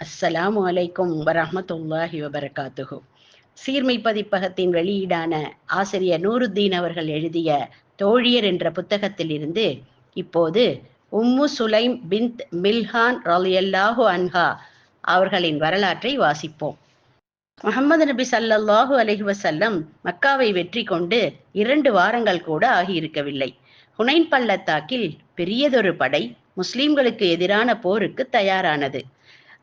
அஸ்ஸலாமு அலைக்கும் வரமத்துல்லாஹி வபரகாத்துஹு. சீர்மை பதிப்பகத்தின் வெளியீடான ஆசிரியர் நூருத்தீன் அவர்கள் எழுதிய தோழியர் என்ற புத்தகத்தில் இருந்து இப்போது உம்மு சுலைம் பின்த் மில்ஹான் ரலியல்லாஹு அன்ஹா அவர்களின் வரலாற்றை வாசிப்போம். முகமது நபி சல்லல்லாஹு அலஹி வசல்லம் மக்காவை வெற்றி கொண்டு இரண்டு வாரங்கள் கூட ஆகியிருக்கவில்லை. ஹுனைன் பள்ளத்தாக்கில் பெரியதொரு படை முஸ்லிம்களுக்கு எதிரான போருக்கு தயாரானது.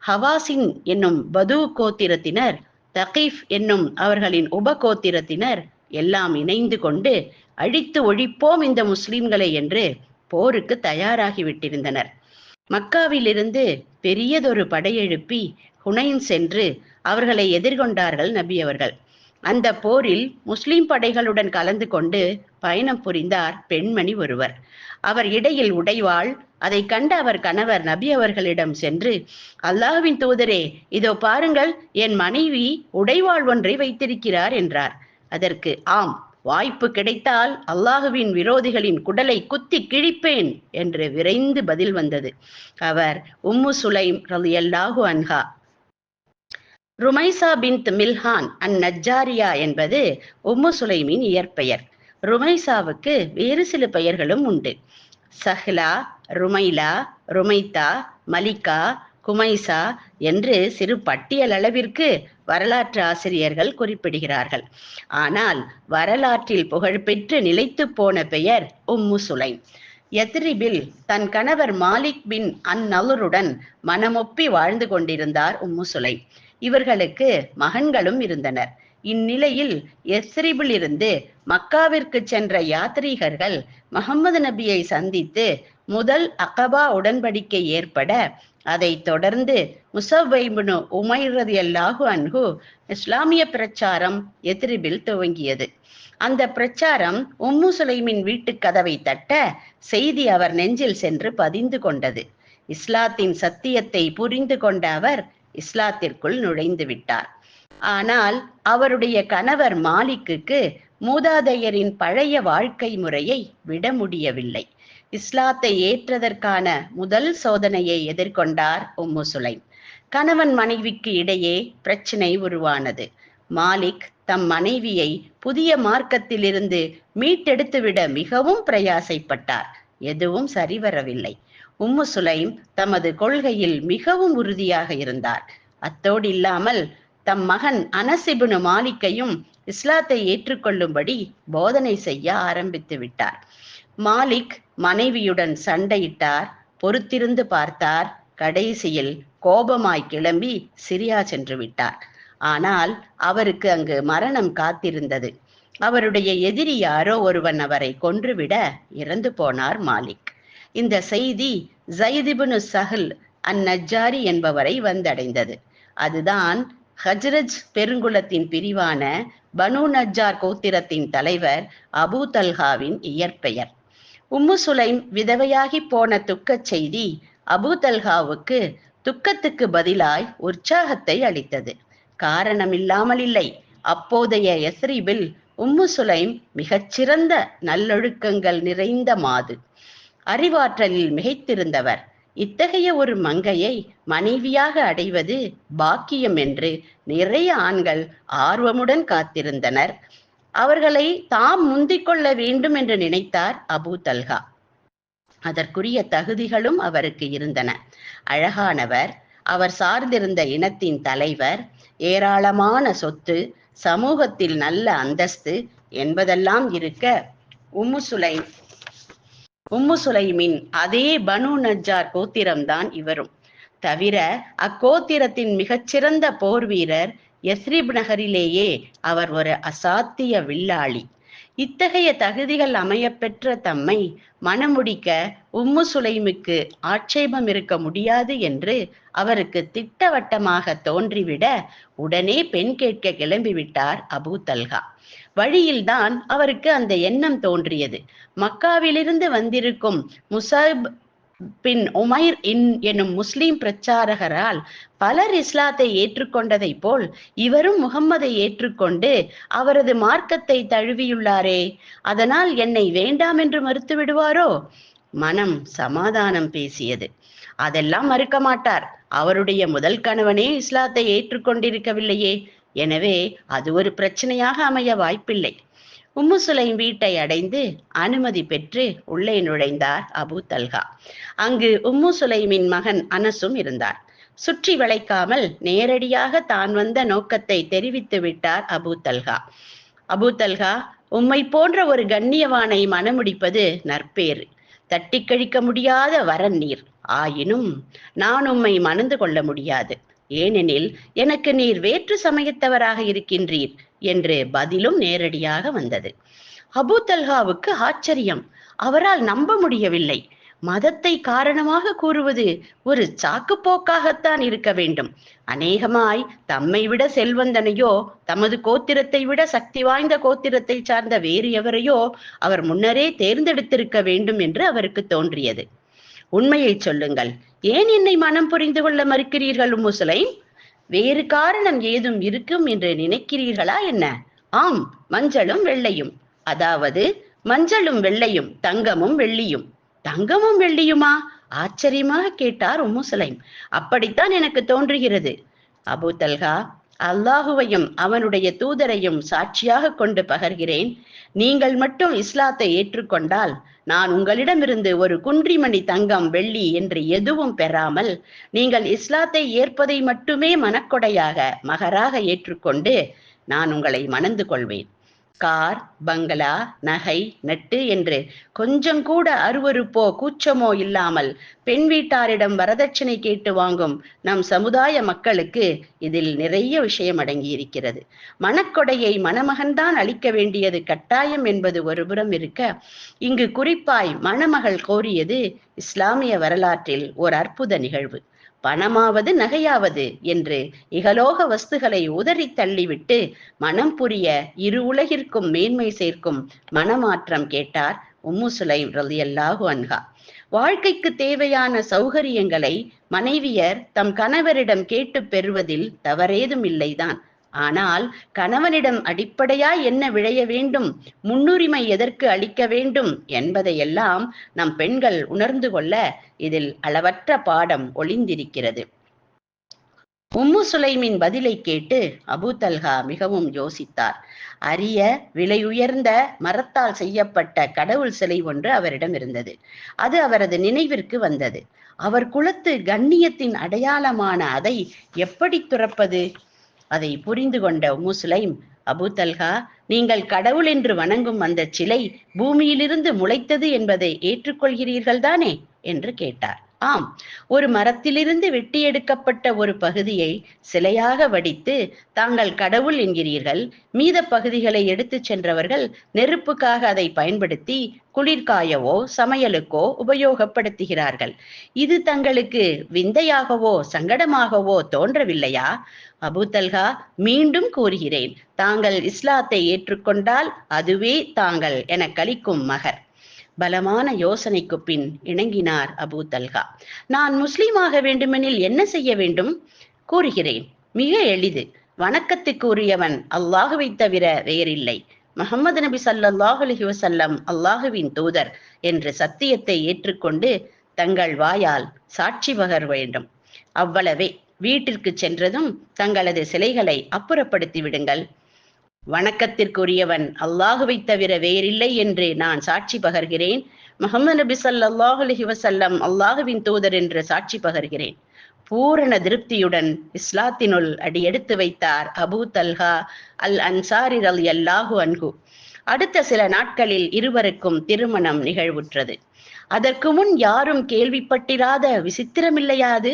ஹவாசின் என்னும் பது கோத்திரத்தினர் தகீஃப் என்னும் அவர்களின் உப கோத்திரத்தினர் எல்லாம் இணைந்து கொண்டு அழித்து ஒழிப்போம் இந்த முஸ்லிம்களை என்று போருக்கு தயாராகிவிட்டிருந்தனர் மக்காவிலிருந்து பெரியதொரு படையெழுப்பி ஹுனைன் சென்று அவர்களை எதிர்கொண்டார்கள் நபி அவர்கள். அந்த போரில் முஸ்லிம் படைகளுடன் கலந்து கொண்டு பயணம் புரிந்தார் பெண்மணி ஒருவர். அவர் இடையில் உடைவாள். அதை கண்ட அவர் கணவர் நபி அவர்களிடம் சென்று அல்லாஹ்வின் தூதரே இதோ பாருங்கள் என் மனைவி உடைவாள் ஒன்றை வைத்திருக்கிறார் என்றார். அதற்கு ஆம் வாய்ப்பு கிடைத்தால் அல்லாஹுவின் விரோதிகளின் குடலை குத்தி கிழிப்பேன் என்று விரைந்து பதில் வந்தது. அவர் உம்மு சுலைம் ரலியல்லாஹு அன்ஹா ருமைசா பின்த் மில்ஹான் அந் நஜ்ஜாரியா என்பது உம்மு சுலைமின் இயற்பெயர். ருமைசாவுக்கு வேறு சில பெயர்களும் உண்டு. சஹ்லா ருமைலா ருமைதா மலிகா குமைசா என்று சிறு பட்டியல் அளவிற்கு வரலாற்று ஆசிரியர்கள் குறிப்பிடுகிறார்கள். ஆனால் வரலாற்றில் புகழ்பெற்று நிலைத்து போன பெயர் உம்மு சுலை எத்ரிபில் தன் கணவர் மாலிக் பின் அந்நலுருடன் மனமொப்பி வாழ்ந்து கொண்டிருந்தார் உம்மு சுலை இவர்களுக்கு மகன்களும் இருந்தனர். இந்நிலையில் எஸ்ரிபிலிருந்து மக்காவிற்கு சென்ற யாத்ரீகர்கள் முகமது நபியை சந்தித்து முதல் அகபா உடன்படிக்கை ஏற்பட அதை தொடர்ந்து முசவைபுனு உமைரது அல்லாஹு அன்ஹு இஸ்லாமிய பிரச்சாரம் எத்ரிபில் துவங்கியது. அந்த பிரச்சாரம் உம்மு சுலைமின் வீட்டு கதவை தட்ட செய்தி அவர் நெஞ்சில் சென்று பதிந்து கொண்டது. இஸ்லாத்தின் சத்தியத்தை புரிந்து கொண்ட அவர் இஸ்லாத்திற்குள் நுழைந்து விட்டார். ஆனால் அவருடைய கணவர் மாலிக்குக்கு மூதாதையரின் பழைய வாழ்க்கை முறையை விட முடியவில்லை. இஸ்லாத்தை ஏற்றதற்கான முதல் சோதனையை எதிர்கொண்டார் உம்மு சுலைம். கணவன் மனைவிக்கு இடையே பிரச்சினை உருவானது. மாலிக் தம் மனைவியை புதிய மார்க்கத்திலிருந்து மீட்டெடுத்துவிட மிகவும் பிரயாசைப்பட்டார். எதுவும் சரிவரவில்லை. உம்மு சுலைம் தமது கொள்கையில் மிகவும் உறுதியாக இருந்தார். அத்தோடு இல்லாமல் தம் மகன் அனசிபுனு மாலிக்கையும் இஸ்லாத்தை ஏற்றுக்கொள்ளும்படி போதனை செய்ய ஆரம்பித்து விட்டார். மாலிக் மனைவியுடன் சண்டையிட்டார் பொறுத்திருந்து பார்த்தார் கடைசியில் கோபமாய் கிளம்பி சிரியா சென்று விட்டார். ஆனால் அவருக்கு அங்கு மரணம் காத்திருந்தது. அவருடைய எதிரி யாரோ ஒருவன் அவரை கொன்றுவிட இறந்து போனார் மாலிக். இந்த செய்தி ஜயிதிபுனு சஹல் அந்நஜாரி என்பவரை வந்தடைந்தது. அதுதான் ஹஜ்ரஜ் பெருங்குலத்தின் பிரிவான பனு நஜ்ஜார் கோத்திரத்தின் தலைவர் அபு தல்ஹாவின் இயற்பெயர். உம்மு சுலைம் விதவையாகி போன துக்கச் செய்தி அபு தல்ஹாவுக்கு துக்கத்துக்கு பதிலாய் உற்சாகத்தை அளித்தது. காரணமில்லாமல் இல்லை அப்போதைய எஸ்ரீபில் உம்மு சுலைம் மிகச்சிறந்த நல்லொழுக்கங்கள் நிறைந்த மாது. அறிவாற்றலில் மிகைத்திருந்தவர். இத்தகைய ஒரு மங்கையை மனைவியாக அடைவது பாக்கியம் என்று நிறைய ஆண்கள் ஆர்வமுடன் காத்திருந்தனர். அவர்களை தாம் முந்திக்கொள்ள வேண்டும் என்று நினைத்தார் அபு தல்ஹா. அதற்குரிய தகுதிகளும் அவருக்கு இருந்தன. அழகானவர் அவர் சார்ந்திருந்த இனத்தின் தலைவர் ஏராளமான சொத்து சமூகத்தில் நல்ல அந்தஸ்து என்பதெல்லாம் இருக்க உம்முசுலை உம்மு சுலைமின் அதே பனு நஜார் கோத்திரம்தான் இவரும். தவிர அக்கோத்திரத்தின் மிகச்சிறந்த போர் வீரர் எஸ்ரிப் நகரிலேயே அவர் ஒரு அசாத்திய வில்லாளி. இத்தகைய தகுதிகள் அமையப்பெற்ற தம்மை மணமுடிக்க உம்மு சுலைமுக்கு ஆட்சேபம் இருக்க முடியாது என்று அவருக்கு திட்டவட்டமாக தோன்றிவிட உடனே பெண் கேட்க கிளம்பிவிட்டார் அபு தல்கா வழியில்தான் அவருக்கு அந்த எண்ணம் தோன்றியது. மக்காவிலிருந்து வந்திருக்கும் முசாப் பின் உமைர் இன் எனும் முஸ்லிம் பிரச்சாரகரால் பலர் இஸ்லாத்தை ஏற்றுக்கொண்டதை போல் இவரும் முகம்மதை ஏற்றுக்கொண்டு அவரது மார்க்கத்தை தழுவியுள்ளாரே. அதனால் என்னை வேண்டாம் என்று மறுத்து விடுவாரோ? மனம் சமாதானம் பேசியது. அதெல்லாம் மறுக்க மாட்டார். அவருடைய முதல் கணவனே இஸ்லாத்தை ஏற்றுக்கொண்டிருக்கவில்லையே. எனவே அது ஒரு பிரச்சனையாக அமைய வாய்ப்பில்லை. உம்மு சுலைம் வீட்டை அடைந்து அனுமதி பெற்று உள்ளே நுழைந்தார் அபு தல்கா அங்கு உம்மு சுலைமின் மகன் அனசும் இருந்தார். சுற்றி வளைக்காமல் நேரடியாக தான் வந்த நோக்கத்தை தெரிவித்து விட்டார் அபு தல்கா அபு தல்கா உம்மை போன்ற ஒரு கண்ணியவானை மனமுடிப்பது நற்பேறு. தட்டி கழிக்க முடியாத வரன் நீர். ஆயினும் நான் உம்மை மணந்து கொள்ள முடியாது. ஏனெனில் எனக்கு நீர் வேற்று சமயத்தவராக இருக்கின்றீர் என்று பதிலும் நேரடியாக வந்தது. அபு தல்ஹாவுக்கு ஆச்சரியம். அவரால் நம்ப முடியவில்லை. மதத்தை காரணமாக கூறுவது ஒரு சாக்குப்போக்காகத்தான் இருக்க வேண்டும். அநேகமாய் தம்மை விட செல்வந்தனையோ தமது கோத்திரத்தை விட சக்தி வாய்ந்த கோத்திரத்தை சார்ந்த வேறு எவரையோ அவர் முன்னரே தேர்ந்தெடுத்திருக்க வேண்டும் என்று அவருக்கு தோன்றியது. உண்மையை சொல்லுங்கள். ஏன் என்னை மனம் புரிந்து கொள்ள மறுக்கிறீர்கள் முசலைம் வேறு காரணம் ஏதும் இருக்கும் என்று நினைக்கிறீர்களா என்ன? ஆம் மஞ்சளும் வெள்ளையும். அதாவது மஞ்சளும் வெள்ளையும் தங்கமும் வெள்ளியும். தங்கமும் வெள்ளியுமா? ஆச்சரியமாக கேட்டார் உம்மு சுலைம் அப்படித்தான் எனக்கு தோன்றுகிறது. அபு தல்கா அல்லாஹுவையும் அவனுடைய தூதரையும் சாட்சியாக கொண்டு பகர்கிறேன். நீங்கள் மட்டும் இஸ்லாத்தை ஏற்றுக்கொண்டால் நான் உங்களிடமிருந்து ஒரு குன்றிமணி தங்கம் வெள்ளி என்று எதுவும் பெறாமல் நீங்கள் இஸ்லாத்தை ஏற்பதை மட்டுமே மனக்கொடையாக மகராக ஏற்றுக்கொண்டு நான் உங்களை மணந்து கொள்வேன். கார் பங்களா நகை நட்டு என்று கொஞ்சம் கூட அருவருப்போ கூச்சமோ இல்லாமல் பெண் வீட்டாரிடம் வரதட்சணை கேட்டு வாங்கும் நம் சமுதாய மக்களுக்கு இதில் நிறைய விஷயம் அடங்கியிருக்கிறது. மணக்கொடையை மணமகன்தான் அளிக்க வேண்டியது கட்டாயம் என்பது ஒருபுறம் இருக்க இங்கு குறிப்பாய் மணமகள் கோரியது இஸ்லாமிய வரலாற்றில் ஒரு அற்புத நிகழ்வு. பணமாவது நகையாவது என்று இகலோக வஸ்துகளை உதறி தள்ளிவிட்டு மனம் புரிய இரு உலகிற்கும் மேன்மை சேர்க்கும் மனமாற்றம் கேட்டார் உம்மு சுலைம் ரலியல்லாஹு அன்ஹா. வாழ்க்கைக்கு தேவையான சௌகரியங்களை மனைவியர் தம் கணவரிடம் கேட்டு பெறுவதில் தவறேதும் இல்லைதான். ஆனால் கணவனிடம் அடிப்படையாய் என்ன விழைய வேண்டும்? முன்னுரிமை எதற்கு அளிக்க வேண்டும்? என்பதையெல்லாம் நம் பெண்கள் உணர்ந்து கொள்ள இதில் அளவற்ற பாடம் ஒளிந்திருக்கிறது. உம்மு சுலைமின் பதிலை கேட்டு அபு தல்ஹா மிகவும் யோசித்தார். அரிய விலையுயர்ந்த மரத்தால் செய்யப்பட்ட கடவுள் சிலை ஒன்று அவரிடம் இருந்தது. அது அவரது நினைவிற்கு வந்தது. அவர் குலத்து கண்ணியத்தின் அடையாளமான அதை எப்படி துறப்பது? அதை புரிந்து கொண்ட முஸ்லைம் அபு தல்ஹா நீங்கள் கடவுள் என்று வணங்கும் அந்த சிலை பூமியிலிருந்து முளைத்தது என்பதை ஏற்றுக்கொள்கிறீர்கள் தானே என்று கேட்டார். ஆம் ஒரு மரத்திலிருந்து வெட்டி எடுக்கப்பட்ட ஒரு பகுதியை சிலையாக வடித்து தாங்கள் கடவுள் என்கிறீர்கள் மீத பகுதிகளை எடுத்துச் சென்றவர்கள் நெருப்புக்காக அதை பயன்படுத்தி குளிர்காயவோ சமையலுக்கோ உபயோகப்படுத்துகிறார்கள். இது தங்களுக்கு விந்தையாகவோ சங்கடமாகவோ தோன்றவில்லையா? அபுதல்கா மீண்டும் கூறுகிறேன் தாங்கள் இஸ்லாத்தை ஏற்றுக்கொண்டால் அதுவே தாங்கள் என கலிக்கும் மகர். பலமான யோசனைக்கு பின் இணங்கினார் அபு தல்கா. நான் முஸ்லீமாக வேண்டுமெனில் என்ன செய்ய வேண்டும்? கூறுகிறேன். மிக எளிது. வணக்கத்துக்கு உரியவன் அல்லாஹுவை தவிர வேறில்லை. முகமது நபி சல்லாஹ் அலஹி வசல்லம் அல்லாஹுவின் தூதர் என்ற சத்தியத்தை ஏற்றுக்கொண்டு தங்கள் வாயால் சாட்சி பகர் வேண்டும். அவ்வளவே. வீட்டிற்கு சென்றதும் தங்களது சிலைகளை அப்புறப்படுத்தி விடுங்கள் வணக்கத்திற்குரியவன் அல்லாஹுவை தவிர வேறில்லை என்று நான் சாட்சி பகர்கிறேன். முகமது நபி சல்லாஹ் அலஹி வசல்லம் அல்லாஹுவின் தூதர் என்று சாட்சி பகர்கிறேன். பூரண திருப்தியுடன் இஸ்லாத்தினுள் அடியெடுத்து வைத்தார் அபு தல்ஹா அல் அன்சாரி அல் அல்லாஹு அன்ஹு. அடுத்த சில நாட்களில் இருவருக்கும் திருமணம் நிகழ்வுற்றது. அதற்கு முன் யாரும் கேள்விப்பட்டிராத விசித்திரமில்லையாது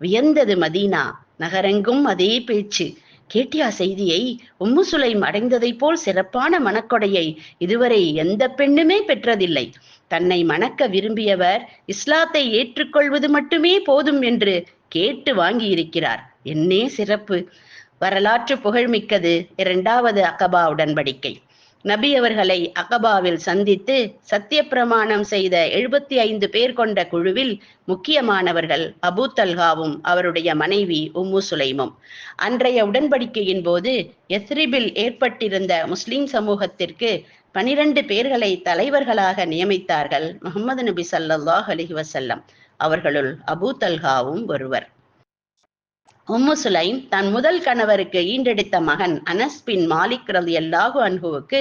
வியந்தது மதீனா. நகரெங்கும் அதே பேச்சு. கேட்டியா செய்தியை உம்மு சுலைம் அடைந்ததைப் போல் சிறப்பான மனக்கொடையை இதுவரை எந்த பெண்ணுமே பெற்றதில்லை. தன்னை மணக்க விரும்பியவர் இஸ்லாத்தை ஏற்றுக்கொள்வது மட்டுமே போதும் என்று கேட்டு வாங்கியிருக்கிறார். என்னே சிறப்பு. வரலாற்று புகழ்மிக்கது இரண்டாவது அகபா உடன்படிக்கை. நபி அவர்களை அகபாவில் சந்தித்து சத்திய பிரமாணம் செய்த எழுபத்தி ஐந்து பேர் கொண்ட குழுவில் முக்கியமானவர்கள் அபு தல்காவும் அவருடைய மனைவி உம்மு சுலைமும். அன்றைய உடன்படிக்கையின் போது எஸ்ரிபில் ஏற்பட்டிருந்த முஸ்லிம் சமூகத்திற்கு பனிரெண்டு பேர்களை தலைவர்களாக நியமித்தார்கள் முகமது நபி சல்லாஹ் அலஹி வசல்லம் அவர்களுள் அபு தல்ஹாவும் ஒருவர். உம்மு சுலைம் தன் முதல் கணவருக்கு ஈண்டெடுத்த மகன் அனஸ் பின் மாலிக் ரதி அல்லாஹு அன்ஹுவுக்கு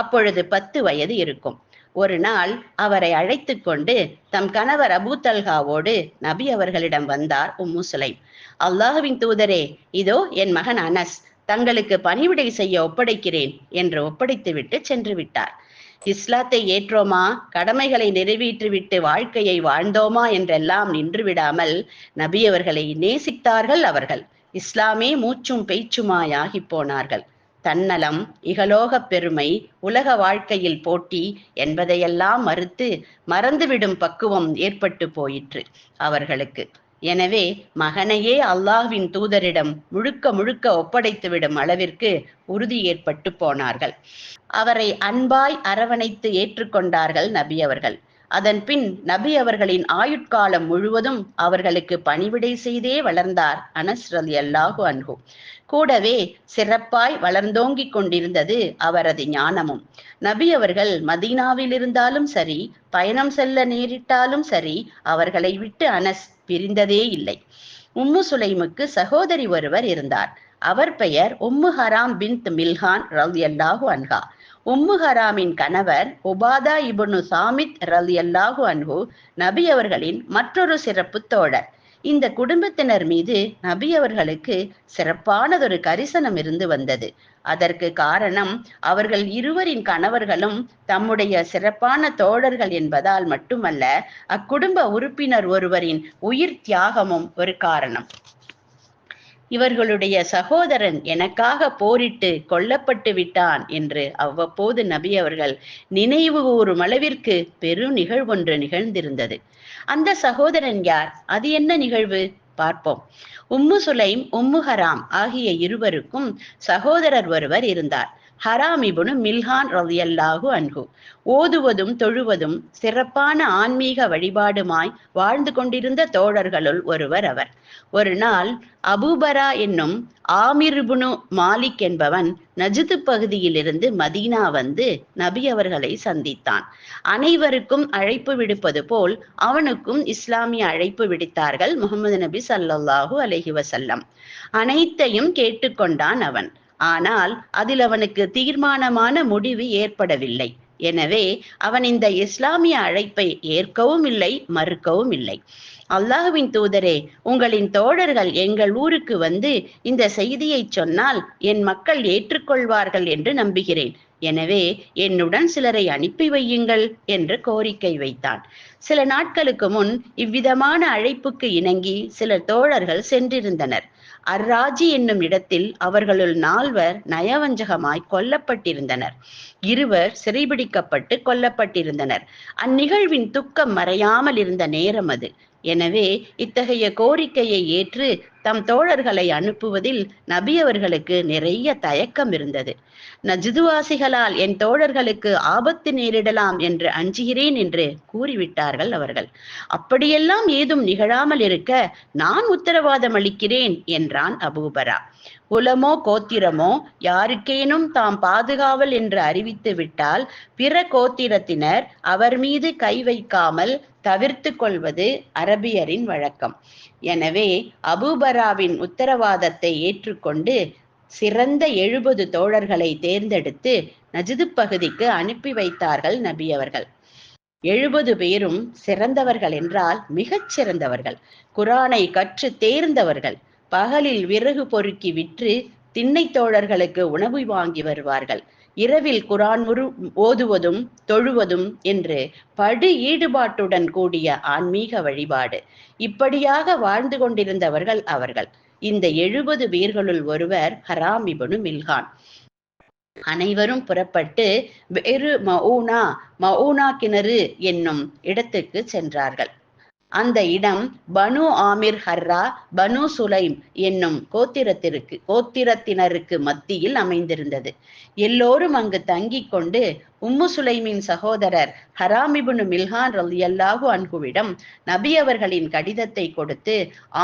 அப்பொழுது பத்து வயது இருக்கும். ஒரு நாள் அவரை அழைத்து கொண்டு தம் கணவர் அபூ தல்காவோடு நபி அவர்களிடம் வந்தார் உம்மு சுலைம். அல்லாஹுவின் தூதரே இதோ என் மகன் அனஸ் தங்களுக்கு பணிவிடை செய்ய ஒப்படைக்கிறேன் என்று ஒப்படைத்துவிட்டு சென்று விட்டார். இஸ்லாத்தை ஏற்றோமா? கடமைகளை நிறைவேற்றிவிட்டு வாழ்க்கையை வாழ்ந்தோமா? என்றெல்லாம் நின்று விடாமல் நபியவர்களை நேசித்தார்கள் அவர்கள். இஸ்லாமே மூச்சும் பேச்சுமாயாகி போனார்கள். தன்னலம் இகலோக பெருமை உலக வாழ்க்கையில் போட்டி என்பதையெல்லாம் மறுத்து மறந்துவிடும் பக்குவம் ஏற்பட்டு போயிற்று அவர்களுக்கு. எனவே மகனையே அல்லாஹ்வின் தூதரிடம் முழுக்க முழுக்க ஒப்படைத்துவிடும் அளவிற்கு உறுதி ஏற்பட்டு போனார்கள். அவரை அன்பாய் அரவணைத்து ஏற்றுக்கொண்டார்கள் நபி அவர்கள். அதன் பின் நபி அவர்களின் ஆயுட்காலம் முழுவதும் அவர்களுக்கு பணிவிடை செய்தே வளர்ந்தார் அனஸ் ரலி அல்லாஹு அன்ஹு. கூடவே சிறப்பாய் வளர்ந்தோங்கிக் கொண்டிருந்தது அவரது ஞானமும். நபி அவர்கள் மதீனாவில் இருந்தாலும் சரி பயணம் செல்ல நேரிட்டாலும் சரி அவர்களை விட்டு அனஸ் பிரிந்ததே இல்லை. உம்மு சுலைமுக்கு சகோதரி ஒருவர் இருந்தார். அவர் பெயர் உம்மு ஹராம் பின் மில்ஹான் ரல் அல்லாஹு அன்ஹா. உம்மு ஹராமின் கணவர் உபாதா இபுனு சாமித் ரல் அல்லாஹு அன்ஹு நபி அவர்களின் மற்றொரு சிறப்பு தோழர். இந்த குடும்பத்தினர் மீது நபி அவர்களுக்கு சிறப்பானதொரு கரிசனம் இருந்து வந்தது. அதற்கு காரணம் அவர்கள் இருவரின் கணவர்களும் தம்முடைய சிறப்பான தோழர்கள் என்பதால் மட்டுமல்ல அக்குடும்ப உறுப்பினர் ஒருவரின் உயிர் தியாகமும் ஒரு காரணம். இவர்களுடைய சகோதரன் எனக்காக போரிட்டு கொல்லப்பட்டு விட்டான் என்று அவ்வப்போது நபி அவர்கள் நினைவு கூறும் அளவிற்கு பெரும் நிகழ்வொன்று நிகழ்ந்திருந்தது. அந்த சகோதரன் யார்? அது என்ன நிகழ்வு? பார்ப்போம். உம்மு சுலைம் உம்மு ஹராம் ஆகிய இருவருக்கும் சகோதரர் ஒருவர் இருந்தார். ஹராமிபுனு மில்ஹான் ரலியல்லாஹு அன்ஹு. ஓதுவதும் தொழுவதும் சிறப்பான ஆன்மீக வழிபாடுமாய் வாழ்ந்து கொண்டிருந்த தோழர்களுள் ஒருவர் அவர். ஒரு நாள் அபூபரா என்னும் ஆமிர்புனு மாலிக் என்பவன் நஜித்து பகுதியிலிருந்து மதீனா வந்து நபி அவர்களை சந்தித்தான். அனைவருக்கும் அழைப்பு விடுப்பது போல் அவனுக்கும் இஸ்லாமிய அழைப்பு விடுத்தார்கள் முகமது நபி சல்லல்லாஹு அலஹி வசல்லம் அனைத்தையும் கேட்டுக்கொண்டான் அவன். ஆனால் அதில் அவனுக்கு தீர்மானமான முடிவு ஏற்படவில்லை. எனவே அவன் இந்த இஸ்லாமிய அழைப்பை ஏற்கவும் இல்லை மறுக்கவும் இல்லை. அல்லாஹுவின் தூதரே உங்களின் தோழர்கள் எங்கள் ஊருக்கு வந்து இந்த செய்தியை சொன்னால் என் மக்கள் ஏற்றுக்கொள்வார்கள் என்று நம்புகிறேன். எனவே என்னுடன் சிலரை அனுப்பி வையுங்கள் என்று கோரிக்கை வைத்தான். சில நாட்களுக்கு முன் இவ்விதமான அழைப்புக்கு இணங்கி சில தோழர்கள் சென்றிருந்தனர். அர்ராஜி என்னும் இடத்தில் அவர்களுள் நால்வர் நயவஞ்சகமாய் கொல்லப்பட்டிருந்தனர். இருவர் சிறைபிடிக்கப்பட்டு கொல்லப்பட்டிருந்தனர். அந்நிகழ்வின் துக்கம் மறையாமல் இருந்த நேரம் அது. எனவே இத்தகைய கோரிக்கையை ஏற்று தம் தோழர்களை அனுப்புவதில் நபி அவர்களுக்கு நிறைய தயக்கம் இருந்தது. நஜிதுவாசிகளால் என் தோழர்களுக்கு ஆபத்து நேரிடலாம் என்று அஞ்சுகிறேன் என்று கூறிவிட்டார்கள் அவர்கள். அப்படியெல்லாம் ஏதும் நிகழாமல் இருக்க நான் உத்தரவாதம் அளிக்கிறேன் என்றான் அபூபரா. குலமோ கோத்திரமோ யாருக்கேனும் தாம் பாதுகாவல் என்று அறிவித்து விட்டால் பிற கோத்திரத்தினர் அவர் மீது கை வைக்காமல் தவிர்த்து கொள்வது அரபியரின் வழக்கம். எனவே அபூபராவின் உத்தரவாதத்தை ஏற்றுக்கொண்டு சிறந்த எழுபது தோழர்களை தேர்ந்தெடுத்து நஜிது பகுதிக்கு அனுப்பி வைத்தார்கள் நபி அவர்கள். எழுபது பேரும் சிறந்தவர்கள் என்றால் மிகச் சிறந்தவர்கள். குரானை கற்று தேர்ந்தவர்கள். பகலில் விறகு பொறுக்கி விற்று திண்ணை தோழர்களுக்கு உணவு வாங்கி வருவார்கள். இரவில் குரான் ஓதுவதும் தொழுவதும் என்று படு ஈடுபாட்டுடன் கூடிய ஆன்மீக வழிபாடு. இப்படியாக வாழ்ந்து கொண்டிருந்தவர்கள் அவர்கள். இந்த எழுபது பேர்களுள் ஒருவர் ஹராம் இபனு மில்கான் அனைவரும் புறப்பட்டு வேறு மவுனா மவுனா கிணறு என்னும் இடத்துக்கு சென்றார்கள். அந்த இடம் பனு ஆமிர் ஹர்ரா பனு சுலைம் என்னும் கோத்திரத்திற்கு கோத்திரத்தினருக்கு மத்தியில் அமைந்திருந்தது. எல்லோரும் அங்கு தங்கிக் கொண்டு உம்மு சுலைமின் சகோதரர் ஹராமிபுனு மில்ஹான் ரலியல்லாஹு அன்குவிடம் நபி அவர்களின் கடிதத்தை கொடுத்து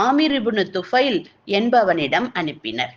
ஆமிரிபுனு துஃபைல் என்பவனிடம் அனுப்பினர்.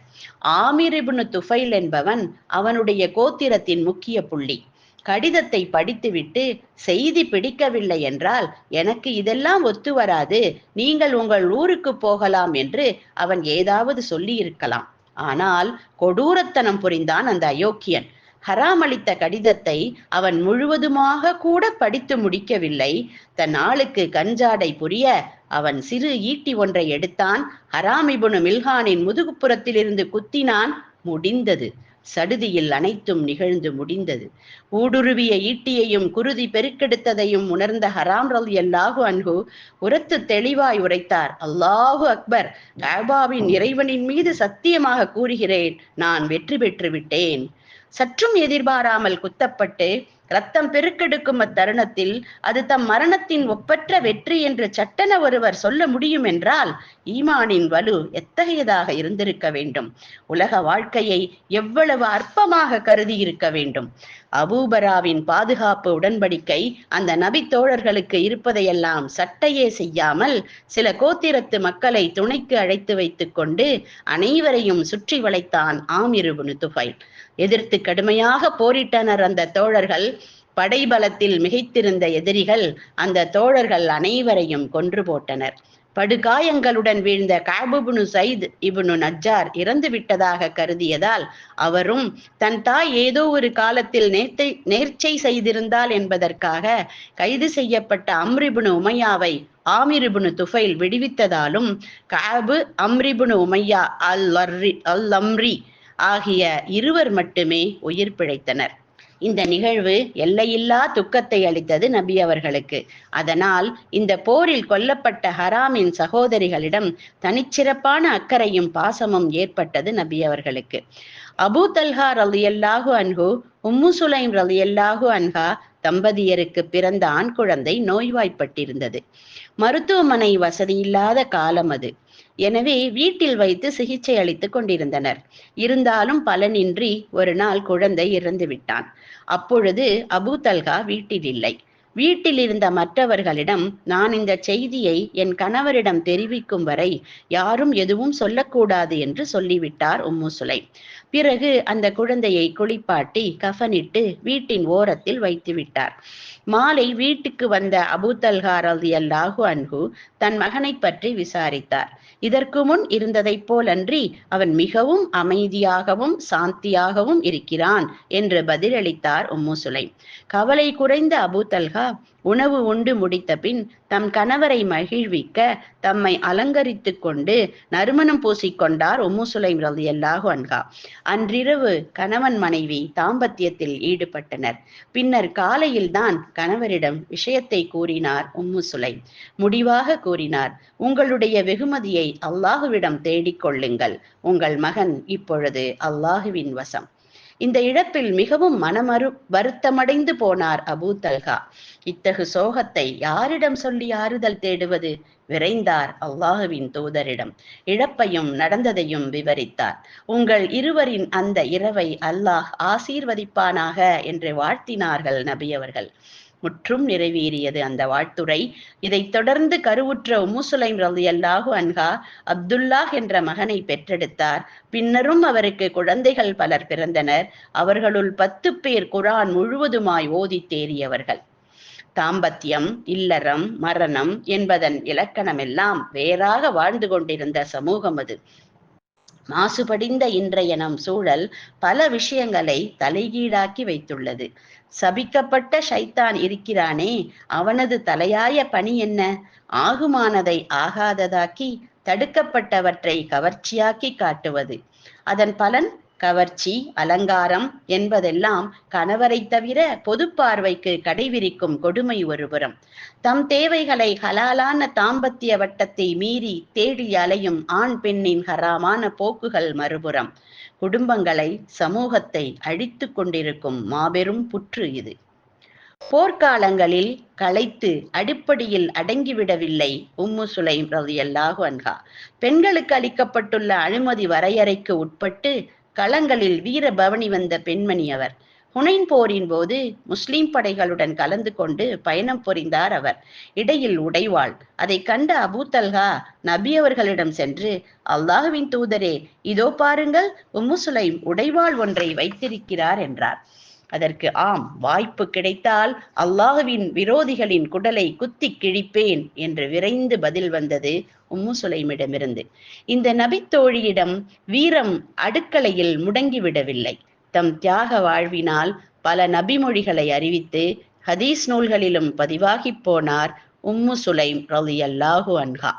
ஆமிரிபுனு துஃபைல் என்பவன் அவனுடைய கோத்திரத்தின் முக்கிய புள்ளி. கடிதத்தை படித்துவிட்டு செய்தி பிடிக்கவில்லை என்றால் எனக்கு இதெல்லாம் ஒத்து வராது. நீங்கள் உங்கள் ஊருக்கு போகலாம் என்று அவன் ஏதாவது சொல்லியிருக்கலாம். ஆனால் கொடூரத்தனம் புரிந்தான் அந்த அயோக்கியன். ஹராம் அளித்த கடிதத்தை அவன் முழுவதுமாக கூட படித்து முடிக்கவில்லை. தன் ஆளுக்கு கஞ்சாடை புரிய அவன் சிறு ஈட்டி ஒன்றை எடுத்தான். ஹராமிபுனு மில்ஹானின் முதுகுப்புறத்திலிருந்து குத்தினான். முடிந்தது. சடுதியில் அனைத்தும் நிகழ்ந்து முடிந்தது. ஊடுருவிய ஈட்டியையும் குருதி பெருக்கெடுத்ததையும் உணர்ந்த ஹராம் ரல் அல்லாஹு அன்ஹு உரத்து தெளிவாய் உரைத்தார். அல்லாஹு அக்பர் காபாவின் இறைவனின் மீது சத்தியமாக கூறுகிறேன் நான் வெற்றி பெற்று விட்டேன். சற்றும் எதிர்பாராமல் குத்தப்பட்டு ரத்தம் பெருக்கெடுக்கும் அத்தருணத்தில் அது தம் மரணத்தின் ஒப்பற்ற வெற்றி என்று சட்டென ஒருவர் சொல்ல முடியும் என்றால் ஈமானின் வலு எத்தகையதாக இருந்திருக்க வேண்டும்? உலக வாழ்க்கையை எவ்வளவு அற்பமாக கருதி இருக்க வேண்டும்? அபூபராவின் பாதுகாப்பு உடன்படிக்கை அந்த நபி தோழர்களுக்கு இருப்பதையெல்லாம் சட்டையே செய்யாமல் சில கோத்திரத்து மக்களை துணைக்கு அழைத்து வைத்துக் கொண்டு அனைவரையும் சுற்றி வளைத்தான் ஆமிருபுனு துஃபைல். எதிர்த்து கடுமையாக போரிட்டனர் அந்த தோழர்கள். படைபலத்தில் மிகைத்திருந்த எதிரிகள் அந்த தோழர்கள் அனைவரையும் கொன்று போட்டனர். படுகாயங்களுடன் வீழ்ந்த காபுபுனு சைத் இபுனு நஜ்ஜார் இறந்து விட்டதாக கருதியதால் அவரும் தன் தாய் ஏதோ ஒரு காலத்தில் நேர்த்தை நேர்ச்சை செய்திருந்தால் என்பதற்காக கைது செய்யப்பட்ட அம்ரிபுனு உமையாவை ஆமிரிபுனு துஃபைல் விடுவித்ததாலும் காபு அம்ரிபுனு உமையா அல் அர்ரி அல் அம்ரி ஆகிய இருவர் மட்டுமே உயிர் பிழைத்தனர். இந்த நிகழ்வு எல்லையில்லா துக்கத்தை அளித்தது நபி அவர்களுக்கு. அதனால் இந்த போரில் கொல்லப்பட்ட ஹராமின் சகோதரிகளிடம் தனிச்சிறப்பான அக்கறையும் பாசமும் ஏற்பட்டது நபி அவர்களுக்கு. அபூ தல்ஹா ரலியல்லாஹு அன்ஹு உம்மு சுலைம் ரலியல்லாஹு அன்ஹா தம்பதியருக்கு பிறந்த ஆண் குழந்தை நோய்வாய்ப்பட்டிருந்தது. மருத்துவமனை வசதியில்லாத காலம் அது. எனவே வீட்டில் வைத்து சிகிச்சை அளித்துக் கொண்டிருந்தனர். இருந்தாலும் பலனின்றி ஒரு நாள் குழந்தை இறந்து விட்டான். அப்பொழுது அபூ தல்கா வீட்டில் இல்லை. வீட்டில் இருந்த மற்றவர்களிடம் நான் இந்த செய்தியை என் கணவரிடம் தெரிவிக்கும் வரை யாரும் எதுவும் சொல்லக்கூடாது என்று சொல்லிவிட்டார் உம்மு சுலை. பிறகு அந்த குழந்தையை குளிப்பாட்டி கஃனிட்டு வீட்டின் ஓரத்தில் வைத்து விட்டார் மாலை வீட்டுக்கு வந்த அபூதல்கா ரதி அல்லாஹு அன்ஹு தன் மகனை பற்றி விசாரித்தார். இதற்கு முன் இருந்ததைப் போலன்றி அவன் மிகவும் அமைதியாகவும் சாந்தியாகவும் இருக்கிறான் என்று பதிலளித்தார் உம்முசுலை கவலை குறைந்த அபூத்தல்ஹா உணவு உண்டு முடித்தபின் தம் கணவரை மகிழ்விக்க தம்மை அலங்கரித்து கொண்டு நறுமணம் பூசிக்கொண்டார் உம்மு சுலைம் ரலி அல்லாஹு அன்றிரவு கணவன் மனைவி தாம்பத்தியத்தில் ஈடுபட்டனர். பின்னர் காலையில்தான் கணவரிடம் விஷயத்தை கூறினார் உம்மு முடிவாக கூறினார் உங்களுடைய வெகுமதியை அல்லாஹுவிடம் தேடிக்கொள்ளுங்கள் உங்கள் மகன் இப்பொழுது அல்லாஹுவின் வசம். இந்த இழப்பில் மிகவும் மனமறு வருத்தமடைந்து போனார் அபூ தல்கா இத்தகு சோகத்தை யாரிடம் சொல்லி ஆறுதல் தேடுவது? விரைந்தார் அல்லாஹுவின் தூதரிடம். இழப்பையும் நடந்ததையும் விவரித்தார். உங்கள் இருவரின் அந்த இரவை அல்லாஹ் ஆசீர்வதிப்பானாக என்று வாழ்த்தினார்கள் நபியவர்கள். முற்றும் நிறைவேறியது அந்த வாழ்த்துரை. இதைத் தொடர்ந்து கருவுற்ற உமுசுலைம் ரவி அல்லாஹு அன்ஹா அப்துல்லாஹ் என்ற மகனை பெற்றெடுத்தார். பின்னரும் அவருக்கு குழந்தைகள் பலர் பிறந்தனர். அவர்களுள் பத்து பேர் குரான் முழுவதுமாய் ஓதி தேறியவர்கள். தாம்பத்தியம் இல்லறம் மரணம் என்பதன் இலக்கணமெல்லாம் வேறாக வாழ்ந்து கொண்டிருந்த சமூகம் அது. மாசுபடிந்த இன்றைய நம் சூழல் பல விஷயங்களை தலைகீழாக்கி வைத்துள்ளது. சபிக்கப்பட்ட ஷைத்தான் இருக்கிறானே அவனது தலையாய பணி என்ன? ஆகுமானதை ஆகாததாக்கி தடுக்கப்பட்டவற்றை கவர்ச்சியாக்கி காட்டுவது. அதன் பலன் கவர்ச்சி அலங்காரம் என்பதெல்லாம் கணவரை தவிர பொது பார்வைக்கு கடைவிரிக்கும் கொடுமை ஒருபுறம் தம் தேவைகளை ஹலாலான தாம்பத்திய வட்டத்தை மீறி தேடி அலையும் ஆண் பெண்ணின் ஹராமான போக்குகள் மறுபுறம். குடும்பங்களை சமூகத்தை அழித்து கொண்டிருக்கும் மாபெரும் புற்று இது. போர்க்காலங்களில் களைத்து அடிப்படையில் அடங்கிவிடவில்லை உம்மு சுலைம் ரலியல்லாஹு அன்ஹா. பெண்களுக்கு அளிக்கப்பட்டுள்ள அனுமதி வரையறைக்கு உட்பட்டு களங்களில் வீர பவனி வந்த பெண்மணி அவர். ஹுனைன் போரின் போது முஸ்லிம் படைகளுடன் கலந்து கொண்டு பயணம் புரிந்தார் அவர். இடையில் உடைவாள். அதை கண்ட அபூத்தல்ஹா நபி அவர்களிடம் சென்று அல்லாஹுவின் தூதரே இதோ பாருங்கள் உம்முசுலைம் உடைவாள் ஒன்றை வைத்திருக்கிறார் என்றார். அதற்கு ஆம் வாய்ப்பு கிடைத்தால் அல்லாஹுவின் விரோதிகளின் குடலை குத்தி கிழிப்பேன் என்று விரைந்து பதில் வந்தது உம்மு சுலைமிடமிருந்து. இந்த நபித்தோழியிடம் வீரம் அடுக்கலையில் முடங்கிவிடவில்லை. தம் தியாக வாழ்வினால் பல நபிமொழிகளை அறிவித்து ஹதீஸ் நூல்களிலும் பதிவாகிப் போனார் உம்மு சுலைம் ரலியல்லாஹு அன்ஹா.